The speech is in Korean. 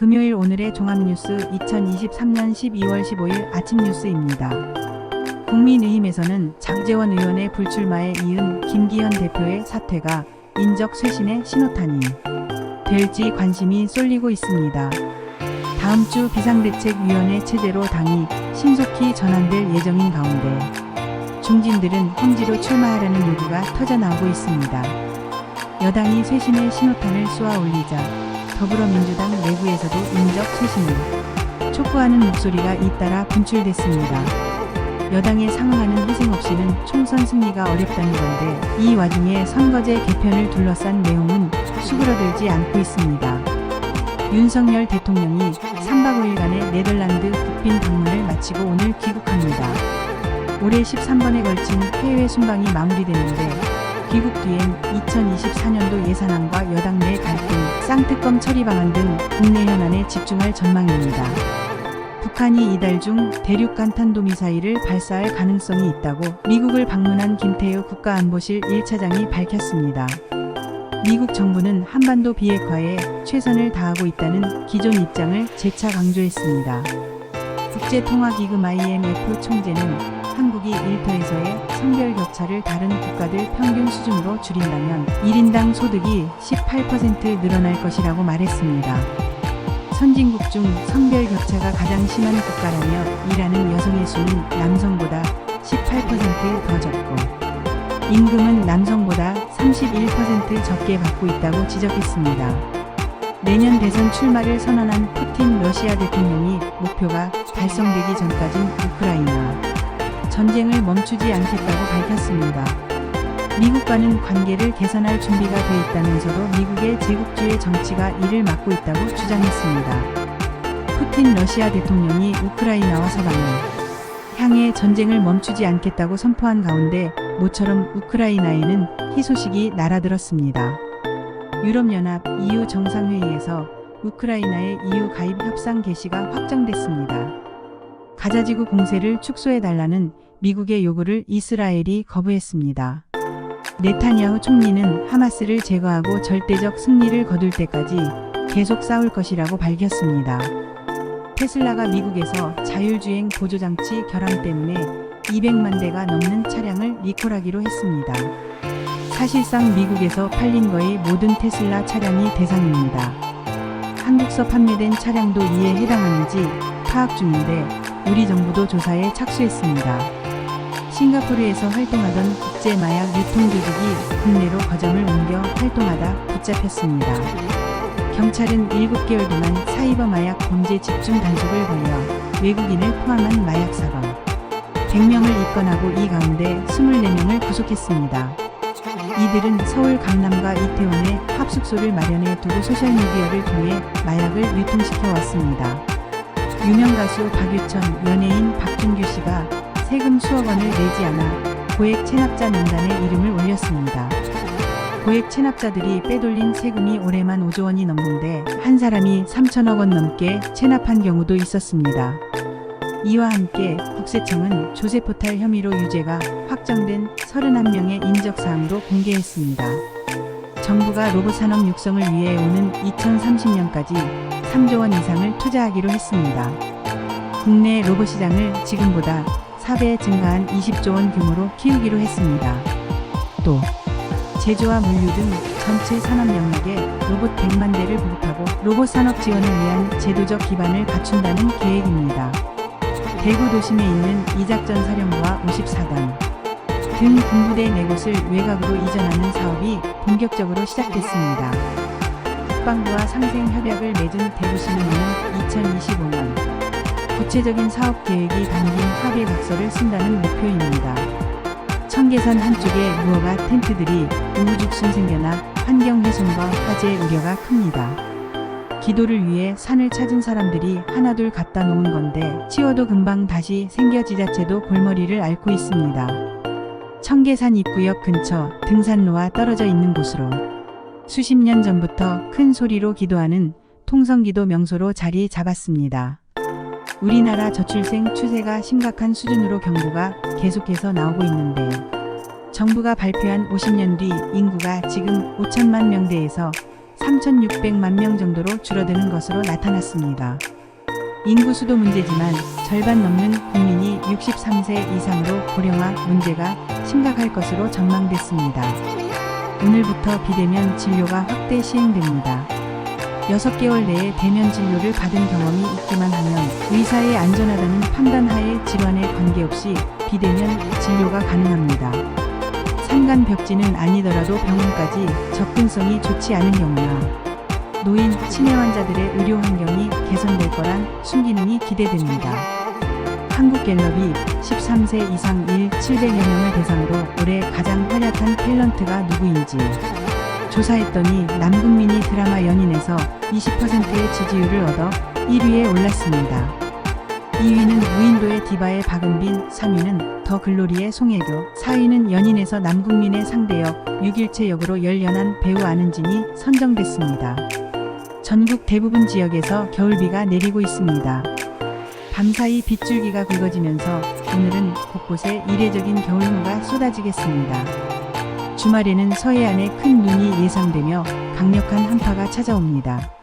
금요일 오늘의 종합뉴스 2023년 12월 15일 아침 뉴스입니다. 국민의힘에서는 장재원 의원의 불출마에 이은 김기현 대표의 사퇴가 인적 쇄신의 신호탄이 될지 관심이 쏠리고 있습니다. 다음 주 비상대책위원회 체제로 당이 신속히 전환될 예정인 가운데 중진들은 험지로 출마하라는 요구가 터져나오고 있습니다. 여당이 쇄신의 신호탄을 쏘아 올리자 더불어민주당 내부에서도 인적 쇄신을 촉구하는 목소리가 잇따라 분출됐습니다. 여당에 상응하는 희생 없이는 총선 승리가 어렵다는 건데 이 와중에 선거제 개편을 둘러싼 내용은 수그러들지 않고 있습니다. 윤석열 대통령이 3박 5일간의 네덜란드 국빈 방문을 마치고 오늘 귀국합니다. 올해 13번에 걸친 해외 순방이 마무리되는데 귀국 뒤엔 2024년도 예산안과 여당 내 갈등, 쌍특검 처리 방안 등 국내 현안에 집중할 전망입니다. 북한이 이달 중 대륙 간탄도 미사일을 발사할 가능성이 있다고 미국을 방문한 김태우 국가안보실 1차장이 밝혔습니다. 미국 정부는 한반도 비핵화에 최선을 다하고 있다는 기존 입장을 재차 강조했습니다. 국제통화기금 IMF 총재는 한국이 일터에서의 격차를 다른 국가들 평균 수준으로 줄인다면 1인당 소득이 18% 늘어날 것이라고 말했습니다. 선진국 중 성별 격차가 가장 심한 국가라며 일하는 여성의 수는 남성보다 18%더 적고 임금은 남성보다 31% 적게 받고 있다고 지적했습니다. 내년 대선 출마를 선언한 푸틴 러시아 대통령이 목표가 달성되기 전까진 우크라이나 전쟁을 멈추지 않겠다고 밝혔습니다. 미국과는 관계를 개선할 준비가 돼 있다면서도 미국의 제국주의 정치가 이를 막고 있다고 주장했습니다. 푸틴 러시아 대통령이 우크라이나와 서방을 향해 전쟁을 멈추지 않겠다고 선포한 가운데 모처럼 우크라이나에는 희소식이 날아들었습니다. 유럽연합 EU 정상회의에서 우크라이나의 EU 가입 협상 개시가 확정됐습니다. 가자지구 공세를 축소해달라는 미국의 요구를 이스라엘이 거부했습니다. 네타냐후 총리는 하마스를 제거하고 절대적 승리를 거둘 때까지 계속 싸울 것이라고 밝혔습니다. 테슬라가 미국에서 자율주행 보조장치 결함 때문에 200만 대가 넘는 차량을 리콜하기로 했습니다. 사실상 미국에서 팔린 거의 모든 테슬라 차량이 대상입니다. 한국서 판매된 차량도 이에 해당하는지 파악 중인데 우리 정부도 조사에 착수했습니다. 싱가포르에서 활동하던 국제 마약 유통 조직이 국내로 거점을 옮겨 활동하다 붙잡혔습니다. 경찰은 7개월 동안 사이버 마약 범죄 집중 단속을 벌여 외국인을 포함한 마약 사범 100명을 입건하고 이 가운데 24명을 구속했습니다. 이들은 서울 강남과 이태원에 합숙소를 마련해 두고 소셜미디어를 통해 마약을 유통시켜 왔습니다. 유명 가수 박유천, 연예인 박준규 씨가 세금 수억 원을 내지 않아 고액 체납자 명단에 이름을 올렸습니다. 고액 체납자들이 빼돌린 세금이 올해만 5조 원이 넘는데 한 사람이 3천억 원 넘게 체납한 경우도 있었습니다. 이와 함께 국세청은 조세 포탈 혐의로 유죄가 확정된 31명의 인적 사항도 공개했습니다. 정부가 로봇 산업 육성을 위해 오는 2030년까지 3조 원 이상을 투자하기로 했습니다. 국내 로봇 시장을 지금보다 4배 증가한 20조 원 규모로 키우기로 했습니다. 또 제조와 물류 등 전체 산업 영역에 로봇 100만 대를 보급하고 로봇 산업 지원을 위한 제도적 기반을 갖춘다는 계획입니다. 대구 도심에 있는 이작전 사령부와 54단 등 군부대 네 곳을 외곽으로 이전하는 사업이 본격적으로 시작됐습니다. 국방부와 상생 협약을 맺은 대구시는 오는 2025년 구체적인 사업 계획이 담긴 합의 각서를 쓴다는 목표입니다. 청계산 한쪽에 무허가 텐트들이 우후죽순 생겨나 환경 훼손과 화재 우려가 큽니다. 기도를 위해 산을 찾은 사람들이 하나둘 갖다 놓은 건데 치워도 금방 다시 생겨 지자체도 골머리를 앓고 있습니다. 청계산 입구역 근처 등산로와 떨어져 있는 곳으로 수십 년 전부터 큰 소리로 기도하는 통성기도 명소로 자리 잡았습니다. 우리나라 저출생 추세가 심각한 수준으로 경고가 계속해서 나오고 있는데 정부가 발표한 50년 뒤 인구가 지금 5천만 명대에서 3,600만 명 정도로 줄어드는 것으로 나타났습니다. 인구 수도 문제지만 절반 넘는 국민이 63세 이상으로 고령화 문제가 심각할 것으로 전망됐습니다. 오늘부터 비대면 진료가 확대 시행됩니다. 6개월 내에 대면 진료를 받은 경험이 있기만 하면 의사의 안전하다는 판단하에 질환에 관계없이 비대면 진료가 가능합니다. 산간 벽지는 아니더라도 병원까지 접근성이 좋지 않은 경우나 노인, 치매 환자들의 의료 환경이 개선될 거란 순기능이 기대됩니다. 한국갤럽이 13세 이상 1 700여 명을 대상으로 올해 가장 활약한 탤런트가 누구인지 조사했더니 남국민이 드라마 연인에서 20%의 지지율을 얻어 1위에 올랐습니다. 2위는 무인도의 디바의 박은빈, 3위는 더 글로리의 송혜교, 4위는 연인에서 남국민의 상대역, 6일체 역으로 열연한 배우 안은진이 선정됐습니다. 전국 대부분 지역에서 겨울비가 내리고 있습니다. 밤사이 빗줄기가 굵어지면서 오늘은 곳곳에 이례적인 겨울무가 쏟아지겠습니다. 주말에는 서해안에 큰 눈이 예상되며 강력한 한파가 찾아옵니다.